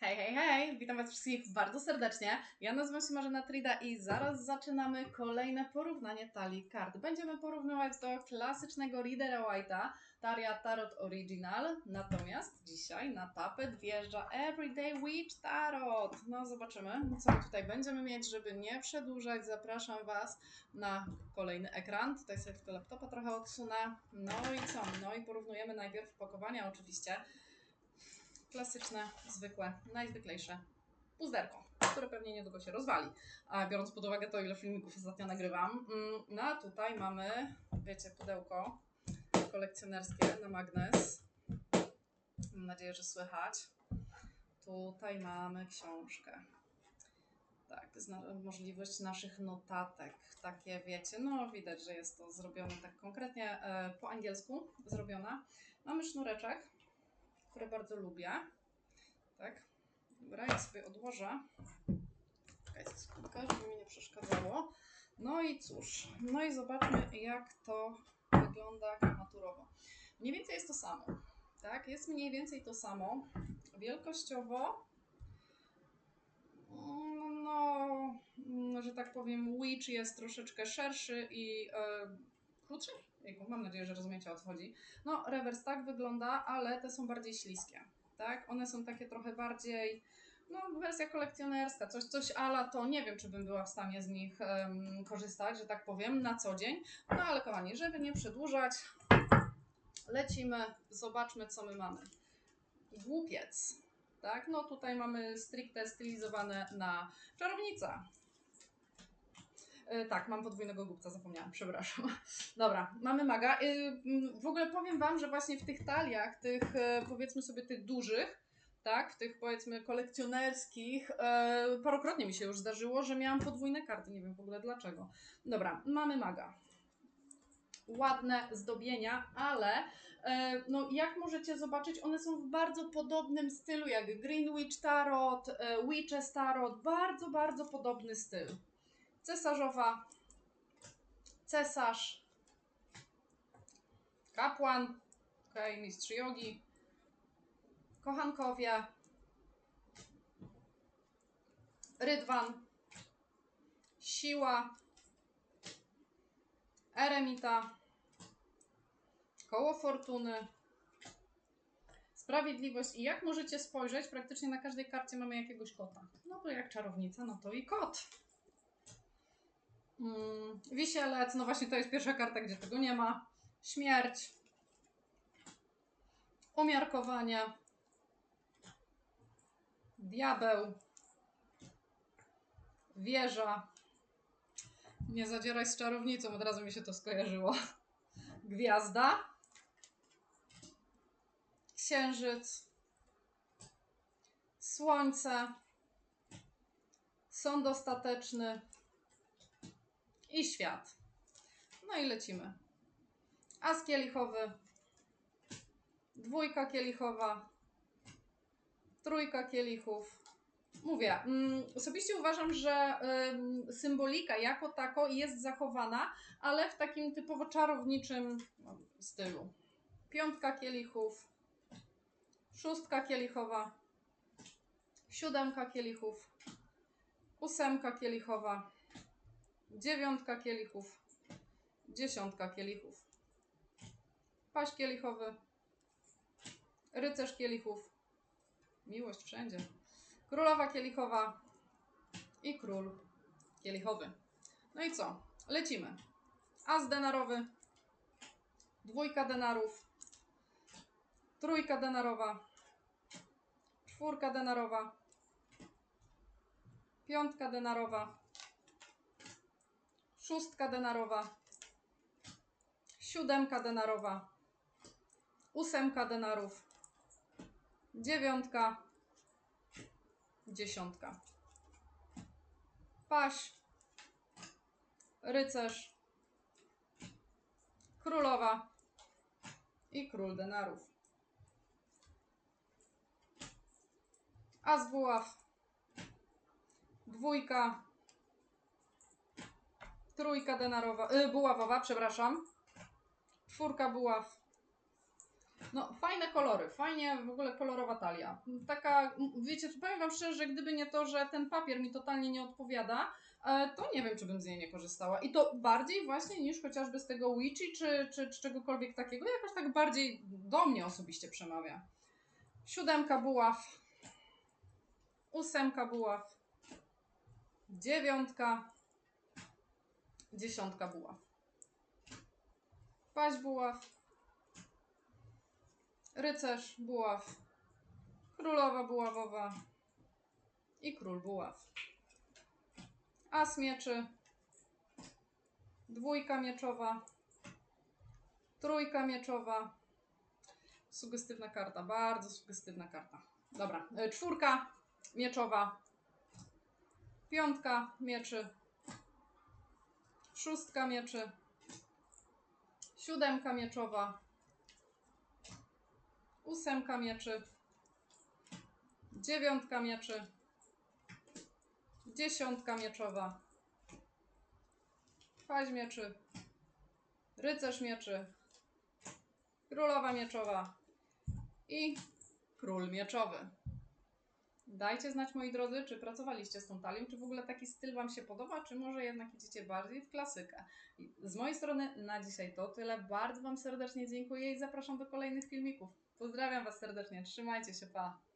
Hej, hej, hej! Witam Was wszystkich bardzo serdecznie. Ja nazywam się Marzena Trida i zaraz zaczynamy kolejne porównanie talii kart. Będziemy porównywać do klasycznego Readera White'a, Taria Tarot Original, natomiast dzisiaj na tapet wjeżdża Everyday Witch Tarot. No zobaczymy, co my tutaj będziemy mieć, żeby nie przedłużać. Zapraszam Was na kolejny ekran. Tutaj sobie tylko laptopa trochę odsunę. No i co? No i porównujemy najpierw pakowania oczywiście klasyczne, zwykłe, najzwyklejsze puzderko, które pewnie niedługo się rozwali. Biorąc pod uwagę to, ile filmików ostatnio nagrywam, mm, no a tutaj mamy, wiecie, pudełko kolekcjonerskie na magnes. Mam nadzieję, że słychać. Tutaj mamy książkę. Tak, to jest na, możliwość naszych notatek. Takie wiecie, no widać, że jest to zrobione tak konkretnie e, po angielsku zrobiona. Mamy sznureczek, które bardzo lubię. Tak. Dobra, ja sobie odłożę. Czekajcie sekundkę, żeby mi nie przeszkadzało. No i cóż, no i zobaczmy jak to wygląda maturowo. Mniej więcej jest to samo. Tak, jest mniej więcej to samo. Wielkościowo no, no, że tak powiem, Witch jest troszeczkę szerszy i e, krótszy. Mam nadzieję, że rozumiecie o co chodzi. No, rewers tak wygląda, ale te są bardziej śliskie. Tak? One są takie trochę bardziej, no, wersja kolekcjonerska, coś, coś ala to nie wiem, czy bym była w stanie z nich em, korzystać, że tak powiem, na co dzień. No, ale kochani, żeby nie przedłużać, lecimy, zobaczmy, co my mamy. Głupiec. Tak, no tutaj mamy stricte stylizowane na czarownica. E, tak, mam podwójnego głupca, zapomniałam, przepraszam. Dobra, mamy maga. E, m, w ogóle powiem Wam, że właśnie w tych taliach, tych e, powiedzmy sobie tych dużych, tak, w tych powiedzmy kolekcjonerskich, e, parokrotnie mi się już zdarzyło, że miałam podwójne karty, nie wiem w ogóle dlaczego. Dobra, mamy maga. Ładne zdobienia, ale no, jak możecie zobaczyć, one są w bardzo podobnym stylu jak Greenwich Tarot, Witches Tarot, bardzo, bardzo podobny styl cesarzowa, cesarz, kapłan, okay, mistrz jogi, kochankowie, rydwan, siła, eremita, koło fortuny, sprawiedliwość. I jak możecie spojrzeć, praktycznie na każdej karcie mamy jakiegoś kota. No to jak czarownica, no to i kot. Mm, wisielec, no właśnie to jest pierwsza karta, gdzie tego nie ma. Śmierć. Umiarkowanie. Diabeł. Wieża. Nie zadzieraj z czarownicą, od razu mi się to skojarzyło. Gwiazda. Księżyc. Słońce. Sąd ostateczny i świat. No i lecimy. As kielichowy, dwójka kielichowa, trójka kielichów. Mówię, mm, osobiście uważam, że ym, symbolika jako tako jest zachowana, ale w takim typowo czarowniczym no, stylu. Piątka kielichów, szóstka kielichowa, siódemka kielichów, ósemka kielichowa, dziewiątka kielichów, dziesiątka kielichów, paść kielichowy, rycerz kielichów, miłość wszędzie, królowa kielichowa i król kielichowy. No i co? Lecimy. As denarowy, dwójka denarów, trójka denarowa, czwórka denarowa, piątka denarowa, szóstka denarowa, siódemka denarowa, ósemka denarów, dziewiątka, dziesiątka. Paś, rycerz, królowa. I król denarów. As buław, dwójka, trójka denarowa, y, buławowa, przepraszam, czwórka buław, No, fajne kolory, fajnie w ogóle kolorowa talia. Taka, wiecie, powiem Wam szczerze, że gdyby nie to, że ten papier mi totalnie nie odpowiada, e, to nie wiem, czy bym z niej nie korzystała. I to bardziej właśnie niż chociażby z tego Witchy, czy, czy, czy czegokolwiek takiego, jakoś tak bardziej do mnie osobiście przemawia. Siódemka buław, ósemka buław, dziewiątka, dziesiątka buław. Paź buław, rycerz buław, królowa buławowa. I król buław. As mieczy, dwójka mieczowa, trójka mieczowa. Sugestywna karta, bardzo sugestywna karta. Dobra, e, czwórka mieczowa, piątka mieczy, szóstka mieczy, siódemka mieczowa, ósemka mieczy, dziewiątka mieczy, dziesiątka mieczowa, paź mieczy, rycerz mieczy, królowa mieczowa. I król mieczowy. Dajcie znać, moi drodzy, czy pracowaliście z tą talią, czy w ogóle taki styl Wam się podoba, czy może jednak idziecie bardziej w klasykę. Z mojej strony na dzisiaj to tyle. Bardzo Wam serdecznie dziękuję i zapraszam do kolejnych filmików. Pozdrawiam Was serdecznie, trzymajcie się, pa!